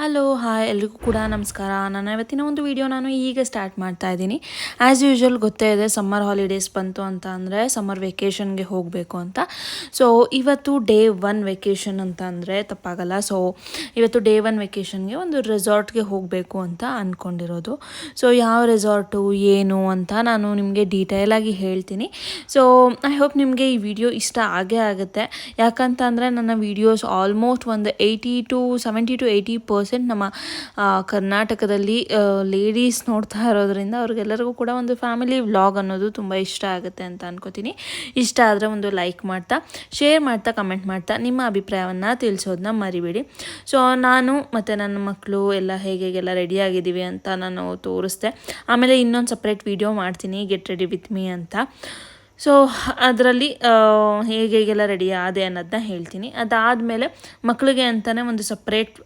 Hello hi ಎಲ್ರಿಗೂ ಕೂಡ ನಮಸ್ಕಾರ. ನಾನು ಇವತ್ತಿನ ಒಂದು ವಿಡಿಯೋ ನಾನು ಈಗ ಸ್ಟಾರ್ಟ್ ಮಾಡ್ತಾ ಇದ್ದೀನಿ. ಆ್ಯಸ್ ಯೂಶ್ವಲ್ ಗೊತ್ತೇ ಇದೆ ಸಮ್ಮರ್ ಹಾಲಿಡೇಸ್ ಬಂತು ಅಂತ ಅಂದರೆ ಸಮ್ಮರ್ ವೆಕೇಷನ್ಗೆ ಹೋಗಬೇಕು ಅಂತ. ಸೊ ಇವತ್ತು ಡೇ ಒನ್ ವೆಕೇಷನ್ ಅಂತ ಅಂದರೆ ತಪ್ಪಾಗಲ್ಲ. ಸೊ ಇವತ್ತು ಡೇ ಒನ್ ವೆಕೇಷನ್ಗೆ ಒಂದು ರೆಸಾರ್ಟ್ಗೆ ಹೋಗಬೇಕು ಅಂತ ಅಂದ್ಕೊಂಡಿರೋದು ಸೊ ಯಾವ ರೆಸಾರ್ಟು ಏನು ಅಂತ ನಾನು ನಿಮಗೆ ಡೀಟೇಲಾಗಿ ಹೇಳ್ತೀನಿ. ಸೊ ಐ ಹೋಪ್ ನಿಮಗೆ ಈ ವಿಡಿಯೋ ಇಷ್ಟ ಆಗೇ ಆಗುತ್ತೆ. ಯಾಕಂತ ಅಂದರೆ ನನ್ನ ವಿಡಿಯೋಸ್ ಆಲ್ಮೋಸ್ಟ್ ಒಂದು eighty to seventy to eighty ನಮ್ಮ ಕರ್ನಾಟಕದಲ್ಲಿ ಲೇಡೀಸ್ ನೋಡ್ತಾ ಇರೋದ್ರಿಂದ ಅವ್ರಿಗೆಲ್ಲರಿಗೂ ಕೂಡ ಒಂದು ಫ್ಯಾಮಿಲಿ ವ್ಲಾಗ್ ಅನ್ನೋದು ತುಂಬ ಇಷ್ಟ ಆಗುತ್ತೆ ಅಂತ ಅನ್ಕೋತೀನಿ. ಇಷ್ಟ ಆದರೆ ಒಂದು ಲೈಕ್ ಮಾಡ್ತಾ ಶೇರ್ ಮಾಡ್ತಾ ಕಮೆಂಟ್ ಮಾಡ್ತಾ ನಿಮ್ಮ ಅಭಿಪ್ರಾಯವನ್ನು ತಿಳಿಸೋದನ್ನ ಮರಿಬೇಡಿ. ಸೊ ನಾನು ಮತ್ತು ನನ್ನ ಮಕ್ಕಳು ಎಲ್ಲ ಹೇಗೆ ಹೇಗೆಲ್ಲ ರೆಡಿ ಆಗಿದ್ದೀವಿ ಅಂತ ನಾನು ತೋರಿಸ್ದೆ ಆಮೇಲೆ ಇನ್ನೊಂದು ಸಪ್ರೇಟ್ ವಿಡಿಯೋ ಮಾಡ್ತೀನಿ ಗೆಟ್ ರೆಡಿ ವಿತ್ ಮೀ ಅಂತ. ಸೊ ಅದರಲ್ಲಿ ಹೇಗೆ ಹೇಗೆಲ್ಲ ರೆಡಿ ಆದೆ ಅನ್ನೋದನ್ನ ಹೇಳ್ತೀನಿ. ಅದಾದಮೇಲೆ ಮಕ್ಕಳಿಗೆ ಅಂತಲೇ ಒಂದು ಸಪ್ರೇಟ್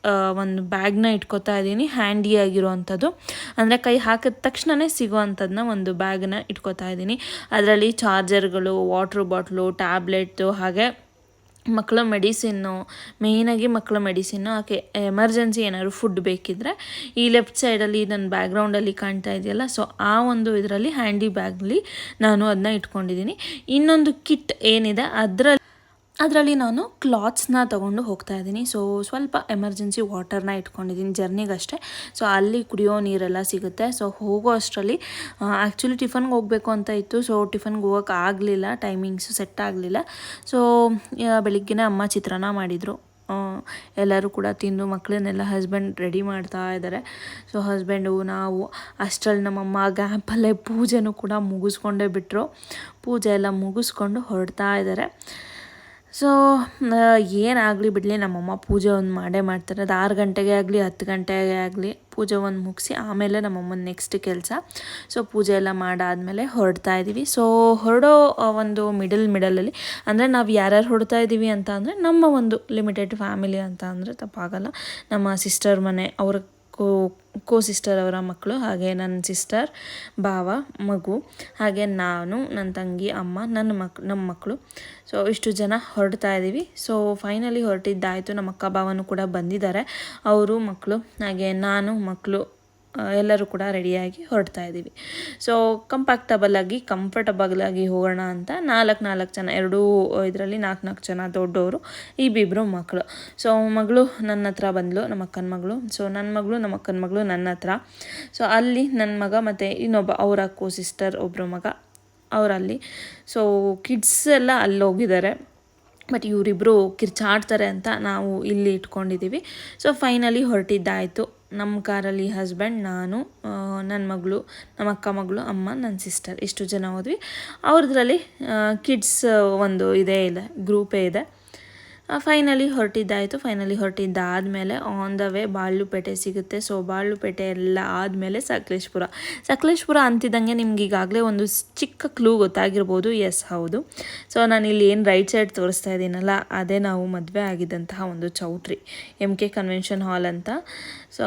ಒಂದು ಬ್ಯಾಗ್ನ ಇಟ್ಕೋತಾ ಇದ್ದೀನಿ ಹ್ಯಾಂಡಿ ಆಗಿರುವಂಥದ್ದು. ಅಂದರೆ ಕೈ ಹಾಕಿದ ತಕ್ಷಣವೇ ಸಿಗೋವಂಥದ್ದನ್ನ ಒಂದು ಬ್ಯಾಗ್ನ ಇಟ್ಕೋತಾ ಇದ್ದೀನಿ. ಅದರಲ್ಲಿ ಚಾರ್ಜರ್ಗಳು ವಾಟ್ರ್ ಬಾಟ್ಲು ಟ್ಯಾಬ್ಲೆಟ್ಟು ಹಾಗೆ ಮಕ್ಕಳ ಮೆಡಿಸಿನ್ನು ಮೇಯ್ನಾಗಿ ಮಕ್ಕಳ ಮೆಡಿಸಿನ್ನು, ಆಕೆ ಎಮರ್ಜೆನ್ಸಿ ಏನಾದ್ರು ಫುಡ್ ಬೇಕಿದ್ದರೆ ಈ ಲೆಫ್ಟ್ ಸೈಡಲ್ಲಿ ನನ್ನ ಬ್ಯಾಕ್ಗ್ರೌಂಡಲ್ಲಿ ಕಾಣ್ತಾ ಇದೆಯಲ್ಲ ಸೊ ಆ ಒಂದು ಇದರಲ್ಲಿ ಹ್ಯಾಂಡಿ ಬ್ಯಾಗ್ಲಿ ನಾನು ಅದನ್ನ ಇಟ್ಕೊಂಡಿದ್ದೀನಿ. ಇನ್ನೊಂದು ಕಿಟ್ ಏನಿದೆ, ಅದರಲ್ಲಿ ಅದರಲ್ಲಿ ನಾನು ಕ್ಲಾತ್ಸ್ನ ತೊಗೊಂಡು ಹೋಗ್ತಾ ಇದ್ದೀನಿ. ಸೊ ಸ್ವಲ್ಪ ಎಮರ್ಜೆನ್ಸಿ ವಾಟರ್ನ ಇಟ್ಕೊಂಡಿದ್ದೀನಿ ಜರ್ನಿಗಷ್ಟೇ. ಸೊ ಅಲ್ಲಿ ಕುಡಿಯೋ ನೀರೆಲ್ಲ ಸಿಗುತ್ತೆ. ಸೊ ಹೋಗೋ ಅಷ್ಟರಲ್ಲಿ ಆ್ಯಕ್ಚುಲಿ ಟಿಫನ್ಗೆ ಹೋಗಬೇಕು ಅಂತ ಇತ್ತು. ಸೊ ಟಿಫನ್ಗೆ ಹೋಗೋಕೆ ಆಗಲಿಲ್ಲ. ಟೈಮಿಂಗ್ಸು ಸೆಟ್ ಆಗಲಿಲ್ಲ. ಸೊ ಬೆಳಿಗ್ಗೆನೇ ಅಮ್ಮ ಚಿತ್ರಾನ್ನ ಮಾಡಿದರು. ಎಲ್ಲರೂ ಕೂಡ ತಿಂದು ಮಕ್ಕಳನ್ನೆಲ್ಲ ಹಸ್ಬೆಂಡ್ ರೆಡಿ ಮಾಡ್ತಾ ಇದ್ದಾರೆ. ಸೊ ಹಸ್ಬೆಂಡು ನಾವು ಅಷ್ಟರಲ್ಲಿ ನಮ್ಮಮ್ಮ ಗ್ಯಾಪಲ್ಲೇ ಪೂಜೆನೂ ಕೂಡ ಮುಗಿಸ್ಕೊಂಡೇ ಬಿಟ್ಟರು ಪೂಜೆ ಎಲ್ಲ ಮುಗಿಸ್ಕೊಂಡು ಹೊರಡ್ತಾ ಇದ್ದಾರೆ. ಸೊ ಏನಾಗಲಿ ಬಿಡಲಿ, ನಮ್ಮಮ್ಮ ಪೂಜೆ ಒಂದು ಮಾಡೇ ಮಾಡ್ತಾರೆ. ಅದು ಆರು ಗಂಟೆಗೆ ಆಗಲಿ, ಹತ್ತು ಗಂಟೆಗೆ ಆಗಲಿ ಪೂಜೆ ಒಂದು ಮುಗಿಸಿ ಆಮೇಲೆ ನಮ್ಮಮ್ಮನ ನೆಕ್ಸ್ಟ್ ಕೆಲಸ. ಸೊ ಪೂಜೆ ಎಲ್ಲ ಮಾಡಾದಮೇಲೆ ಹೊರಡ್ತಾ ಇದ್ದೀವಿ ಸೊ ಹೊರಡೋ ಒಂದು ಮಿಡಲ್ ಮಿಡಲಲ್ಲಿ ಅಂದರೆ ನಾವು ಯಾರ್ಯಾರು ಹೊರಡ್ತಾ ಇದ್ದೀವಿ ಅಂತ ಅಂದರೆ ನಮ್ಮ ಒಂದು ಲಿಮಿಟೆಡ್ ಫ್ಯಾಮಿಲಿ ಅಂತ ಅಂದರೆ ತಪ್ಪಾಗಲ್ಲ. ನಮ್ಮ ಸಿಸ್ಟರ್ ಮನೆ, ಅವ್ರ ಕೋ ಕೋ ಸಿಸ್ಟರ್ ಅವರ ಮಕ್ಕಳು, ಹಾಗೆ ನನ್ನ ಸಿಸ್ಟರ್ ಭಾವ, ಮಗು, ಹಾಗೆ ನಾನು ನನ್ನ ತಂಗಿ, ಅಮ್ಮ, ನನ್ನ ಮಕ್ ನಮ್ಮ ಮಕ್ಕಳು. ಸೊ ಇಷ್ಟು ಜನ ಹೊರಡ್ತಾ ಇದ್ದೀವಿ ಸೊ ಫೈನಲಿ ಹೊರಟಿದ್ದಾಯಿತು. ನಮ್ಮ ಅಕ್ಕ ಭಾವನೂ ಕೂಡ ಬಂದಿದ್ದಾರೆ. ಅವರು ಮಕ್ಕಳು, ಹಾಗೆ ನಾನು ಮಕ್ಕಳು ಎಲ್ಲರೂ ಕೂಡ ರೆಡಿಯಾಗಿ ಹೊರಡ್ತಾ ಇದ್ದೀವಿ. ಸೊ ಕಂಪಾಕ್ಟಬಲ್ ಆಗಿ ಕಂಫರ್ಟಬಲ್ ಆಗಿ ಹೋಗೋಣ ಅಂತ ನಾಲ್ಕು ನಾಲ್ಕು ಜನ, ಎರಡೂ ಇದರಲ್ಲಿ ನಾಲ್ಕು ನಾಲ್ಕು ಜನ ದೊಡ್ಡವರು ಇಬ್ಬಿಬ್ಬರು ಮಕ್ಕಳು. ಸೊ ಮಗಳು ನನ್ನ ಹತ್ರ ಬಂದಳು ನಮ್ಮ ಅಕ್ಕನ ಮಗಳು. ಸೊ ನನ್ನ ಮಗಳು, ನಮ್ಮ ಅಕ್ಕನ ಮಗಳು ನನ್ನ ಹತ್ರ. ಸೊ ಅಲ್ಲಿ ನನ್ನ ಮಗ ಮತ್ತು ಇನ್ನೊಬ್ಬ ಅವರ ಕೋ ಸಿಸ್ಟರ್ ಒಬ್ಬರು ಮಗ ಅವರಲ್ಲಿ. ಸೊ ಕಿಡ್ಸ್ ಎಲ್ಲ ಅಲ್ಲಿ ಹೋಗಿದ್ದಾರೆ. ಬಟ್ ಇವರಿಬ್ಬರು ಕಿರ್ಚಾಡ್ತಾರೆ ಅಂತ ನಾವು ಇಲ್ಲಿ ಇಟ್ಕೊಂಡಿದ್ದೀವಿ. ಸೊ ಫೈನಲಿ ಹೊರಟಿದ್ದಾಯಿತು. ನಮ್ಮ ಕಾರಲ್ಲಿ ಹಸ್ಬೆಂಡ್ ನಾನು ನನ್ನ ಮಗಳು, ನಮ್ಮ ಅಕ್ಕ ಮಗಳು, ಅಮ್ಮ ನನ್ನ ಸಿಸ್ಟರ್ ಇಷ್ಟು ಜನ ಹೋದ್ವಿ. ಅವ್ರದ್ರಲ್ಲಿ ಕಿಡ್ಸ್ ಒಂದು ಇದೇ ಇದೆ ಗ್ರೂಪೇ ಇದೆ. ಫೈನಲಿ ಹೊರಟಿದ್ದಾಯಿತು. ಫೈನಲಿ ಹೊರಟಿದ್ದಾದಮೇಲೆ ಆನ್ ದ ವೇ ಬಾಳುಪೇಟೆ ಸಿಗುತ್ತೆ. ಸೊ ಬಾಳುಪೇಟೆ ಎಲ್ಲ ಆದಮೇಲೆ ಸಕಲೇಶ್ಪುರ. ಸಕಲೇಶ್ಪುರ ಅಂತಿದ್ದಂಗೆ ನಿಮ್ಗೆ ಈಗಾಗಲೇ ಒಂದು ಚಿಕ್ಕ ಕ್ಲೂ ಗೊತ್ತಾಗಿರ್ಬೋದು. ಎಸ್ ಹೌದು. ಸೊ ನಾನು ಇಲ್ಲಿ ಏನು ರೈಟ್ ಸೈಡ್ ತೋರಿಸ್ತಾ ಇದ್ದೀನಲ್ಲ, ಅದೇ ನಾವು ಮದುವೆ ಆಗಿದ್ದಂತಹ ಒಂದು choultry M K convention hall ಅಂತ. ಸೊ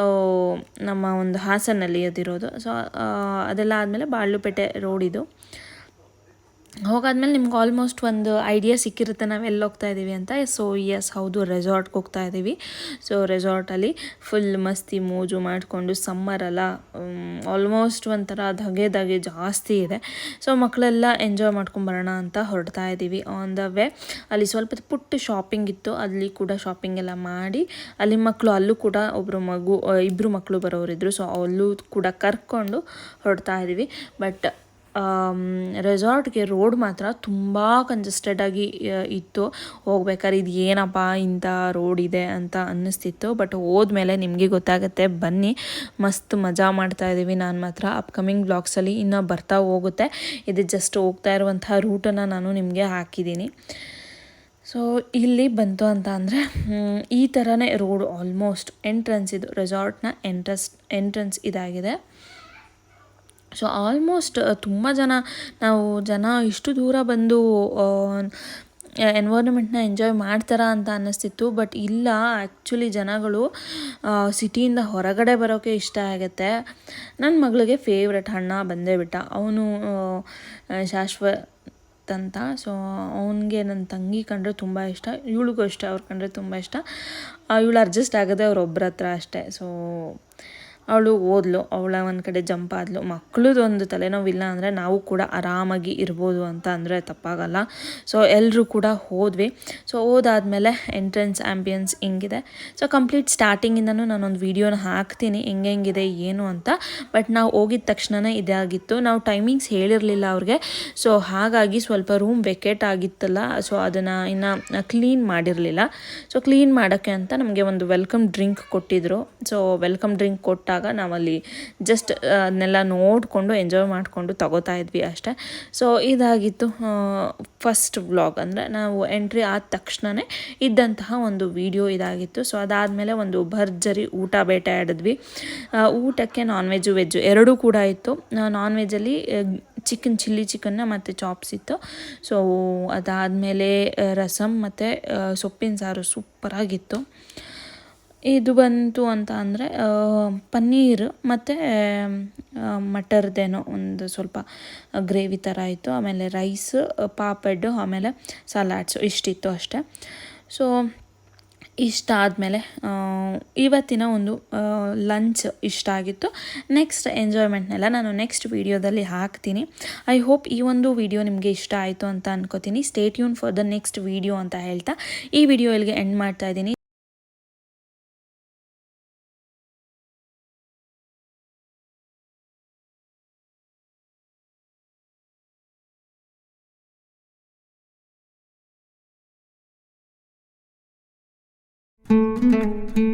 ನಮ್ಮ ಒಂದು ಹಾಸನಲ್ಲಿ ಅದಿರೋದು ಸೊ ಅದೆಲ್ಲ ಆದಮೇಲೆ ಬಾಳುಪೇಟೆ ರೋಡ್ ಇದು. ಹೋಗಾದ್ಮೇಲೆ ನಿಮ್ಗೆ ಆಲ್ಮೋಸ್ಟ್ ಒಂದು ಐಡಿಯಾ ಸಿಕ್ಕಿರುತ್ತೆ, ನಾವು ಎಲ್ಲಿ ಹೋಗ್ತಾ ಇದ್ದೀವಿ ಅಂತ. ಸೊ ಎಸ್ ಹೌದು ರೆಸಾರ್ಟ್ಗೆ ಹೋಗ್ತಾ ಇದ್ದೀವಿ ಸೊ ರೆಸಾರ್ಟಲ್ಲಿ ಫುಲ್ ಮಸ್ತಿ ಮೋಜು ಮಾಡಿಕೊಂಡು ಸಮ್ಮರ್ ಅಲ್ಲ ಆಲ್ಮೋಸ್ಟ್ ಒಂಥರ ಧಗೆ ಧಗೆ ಜಾಸ್ತಿ ಇದೆ. ಸೊ ಮಕ್ಕಳೆಲ್ಲ ಎಂಜಾಯ್ ಮಾಡ್ಕೊಂಬರೋಣ ಅಂತ ಹೊರಡ್ತಾ ಇದ್ದೀವಿ ಆನ್ ದ ವೇ ಅಲ್ಲಿ ಸ್ವಲ್ಪ ಪುಟ್ಟ ಶಾಪಿಂಗ್ ಇತ್ತು. ಅಲ್ಲಿ ಕೂಡ ಶಾಪಿಂಗ್ ಎಲ್ಲ ಮಾಡಿ, ಅಲ್ಲಿ ಮಕ್ಕಳು ಅಲ್ಲೂ ಕೂಡ ಒಬ್ಬರು ಮಗು ಇಬ್ಬರು ಮಕ್ಕಳು ಬರೋರಿದ್ರು. ಸೊ ಅಲ್ಲೂ ಕೂಡ ಕರ್ಕೊಂಡು ಹೊರಡ್ತಾ ಇದ್ದೀವಿ ಬಟ್ ರೆಸಾರ್ಟ್ಗೆ ರೋಡ್ ಮಾತ್ರ ತುಂಬ ಕಂಜೆಸ್ಟೆಡ್ ಆಗಿ ಇತ್ತು. ಹೋಗ್ಬೇಕಾದ್ರೆ ಇದು ಏನಪ್ಪ ಇಂಥ ರೋಡ್ ಇದೆ ಅಂತ ಅನ್ನಿಸ್ತಿತ್ತು. ಬಟ್ ಹೋದ್ಮೇಲೆ ನಿಮಗೆ ಗೊತ್ತಾಗುತ್ತೆ, ಬನ್ನಿ. ಮಸ್ತ್ ಮಜಾ ಮಾಡ್ತಾ ಇದ್ದೀವಿ ನಾನು ಮಾತ್ರ ಅಪ್ಕಮಿಂಗ್ ಬ್ಲಾಗ್ಸಲ್ಲಿ ಇನ್ನೂ ಬರ್ತಾ ಹೋಗುತ್ತೆ. ಇದು ಜಸ್ಟ್ ಹೋಗ್ತಾ ಇರುವಂಥ ರೂಟನ್ನು ನಾನು ನಿಮಗೆ ಹಾಕಿದ್ದೀನಿ. ಸೊ ಇಲ್ಲಿ ಬಂತು ಅಂತ ಅಂದರೆ ಈ ಥರನೇ ರೋಡ್ ಆಲ್ಮೋಸ್ಟ್ ಎಂಟ್ರೆನ್ಸ್ ಇದು ರೆಸಾರ್ಟ್ನ ಎಂಟ್ರೆನ್ಸ್ ಎಂಟ್ರೆನ್ಸ್ ಇದಾಗಿದೆ. ಸೊ ಆಲ್ಮೋಸ್ಟ್ ತುಂಬ ಜನ, ನಾವು ಜನ ಇಷ್ಟು ದೂರ ಬಂದು ಎನ್ವೈರ್ಮೆಂಟ್ನ ಎಂಜಾಯ್ ಮಾಡ್ತಾರಾ ಅಂತ ಅನ್ನಿಸ್ತಿತ್ತು. ಬಟ್ ಇಲ್ಲ ಆ್ಯಕ್ಚುಲಿ ಜನಗಳು ಸಿಟಿಯಿಂದ ಹೊರಗಡೆ ಬರೋಕ್ಕೆ ಇಷ್ಟ ಆಗುತ್ತೆ. ನನ್ನ ಮಗಳಿಗೆ ಫೇವ್ರೆಟ್ ಹಣ್ಣ ಬಂದೇ ಬಿಟ್ಟ. ಅವನು ಶಾಶ್ವ ಅಂತ. ಸೊ ಅವನಿಗೆ ನನ್ನ ತಂಗಿ ಕಂಡ್ರೆ ತುಂಬ ಇಷ್ಟ. ಇವಳಿಗೂ ಇಷ್ಟ ಅವ್ರು ಕಂಡ್ರೆ ತುಂಬ ಇಷ್ಟ. ಇವಳು ಅಡ್ಜಸ್ಟ್ ಆಗೋದೇ ಅವ್ರೊಬ್ಬರ ಹತ್ರ ಅಷ್ಟೇ. ಸೊ ಅವಳು ಓದ್ಲು, ಅವಳ ಒಂದು ಕಡೆ ಜಂಪ್ ಆದ್ಲು. ಮಕ್ಕಳದ್ದು ತಲೆನೋವಿಲ್ಲ ಅಂದರೆ ನಾವು ಕೂಡ ಆರಾಮಾಗಿ ಇರ್ಬೋದು ಅಂತ ಅಂದರೆ ತಪ್ಪಾಗಲ್ಲ. ಸೊ ಎಲ್ಲರೂ ಕೂಡ ಹೋದ್ವಿ. ಸೊ ಓದಾದಮೇಲೆ ಎಂಟ್ರೆನ್ಸ್ ಆ್ಯಂಬಿಯನ್ಸ್ ಹಿಂಗಿದೆ. ಸೊ ಕಂಪ್ಲೀಟ್ ಸ್ಟಾರ್ಟಿಂಗಿಂದನೂ ನಾನೊಂದು ವೀಡಿಯೋನ ಹಾಕ್ತೀನಿ, ಹೆಂಗೆ ಹೆಂಗಿದೆ, ಏನು ಅಂತ. ಬಟ್ ನಾವು ಹೋಗಿದ ತಕ್ಷಣನೇ ಇದಾಗಿತ್ತು. ನಾವು ಟೈಮಿಂಗ್ಸ್ ಹೇಳಿರಲಿಲ್ಲ ಅವ್ರಿಗೆ. ಸೊ ಹಾಗಾಗಿ ಸ್ವಲ್ಪ ರೂಮ್ ವೆಕೇಟ್ ಆಗಿತ್ತಲ್ಲ. ಸೊ ಅದನ್ನು ಇನ್ನು ಕ್ಲೀನ್ ಮಾಡಿರಲಿಲ್ಲ. ಸೊ ಕ್ಲೀನ್ ಮಾಡೋಕ್ಕೆ ಅಂತ ನಮಗೆ ಒಂದು ವೆಲ್ಕಮ್ ಡ್ರಿಂಕ್ ಕೊಟ್ಟಿದ್ರು. ಸೊ ವೆಲ್ಕಮ್ ಡ್ರಿಂಕ್ ಕೊಟ್ಟಾಗ ನಾವಲ್ಲಿ ಜಸ್ಟ್ ಅದನ್ನೆಲ್ಲ ನೋಡಿಕೊಂಡು ಎಂಜಾಯ್ ಮಾಡಿಕೊಂಡು ತಗೋತಾ ಇದ್ವಿ ಅಷ್ಟೇ. ಸೊ ಇದಾಗಿತ್ತು ಫಸ್ಟ್ ವ್ಲಾಗ್ ಅಂದರೆ ನಾವು ಎಂಟ್ರಿ ಆದ ತಕ್ಷಣವೇ ಇದ್ದಂತಹ ಒಂದು ವಿಡಿಯೋ ಇದಾಗಿತ್ತು. ಸೊ ಅದಾದಮೇಲೆ ಒಂದು ಭರ್ಜರಿ ಊಟ ಬೇಟೆ ಆಡಿದ್ವಿ. ಊಟಕ್ಕೆ ನಾನ್ ವೆಜ್ಜು ವೆಜ್ಜು ಎರಡೂ ಕೂಡ ಇತ್ತು. ನಾನ್ ವೆಜ್ಜಲ್ಲಿ ಚಿಕನ್ ಚಿಲ್ಲಿ ಚಿಕನ್ನ ಮತ್ತು ಚಾಪ್ಸ್ ಇತ್ತು. ಸೊ ಅದಾದಮೇಲೆ ರಸಮ್ ಮತ್ತು ಸೊಪ್ಪಿನ ಸಾರು ಸೂಪರಾಗಿತ್ತು ಇದು ಬಂತು ಅಂತ ಅಂದರೆ ಪನ್ನೀರ್ ಮತ್ತು ಮಟರ್ದೇನೋ ಒಂದು ಸ್ವಲ್ಪ ಗ್ರೇವಿ ಥರ ಇತ್ತು ಆಮೇಲೆ ರೈಸ್ ಪಾಪಡ್ಡು ಆಮೇಲೆ ಸಲಾಡ್ಸು ಇಷ್ಟಿತ್ತು ಅಷ್ಟೇ. ಸೊ ಇಷ್ಟ ಆದಮೇಲೆ ಇವತ್ತಿನ ಒಂದು ಲಂಚ್ ಇಷ್ಟ ಆಗಿತ್ತು. ನೆಕ್ಸ್ಟ್ ಎಂಜಾಯ್ಮೆಂಟ್ನೆಲ್ಲ ನಾನು ನೆಕ್ಸ್ಟ್ ವೀಡಿಯೋದಲ್ಲಿ ಹಾಕ್ತೀನಿ. ಐ ಹೋಪ್ ಈ ಒಂದು ವಿಡಿಯೋ ನಿಮಗೆ ಇಷ್ಟ ಆಯಿತು ಅಂತ ಅನ್ಕೋತೀನಿ. ಸ್ಟೇಟ್ ಯೂನ್ ಫಾರ್ ದ ನೆಕ್ಸ್ಟ್ ವೀಡಿಯೋ ಅಂತ ಹೇಳ್ತಾ ಈ ವಿಡಿಯೋ ಇಲ್ಲಿಗೆ ಎಂಡ್ ಮಾಡ್ತಾ ಇದ್ದೀನಿ. Música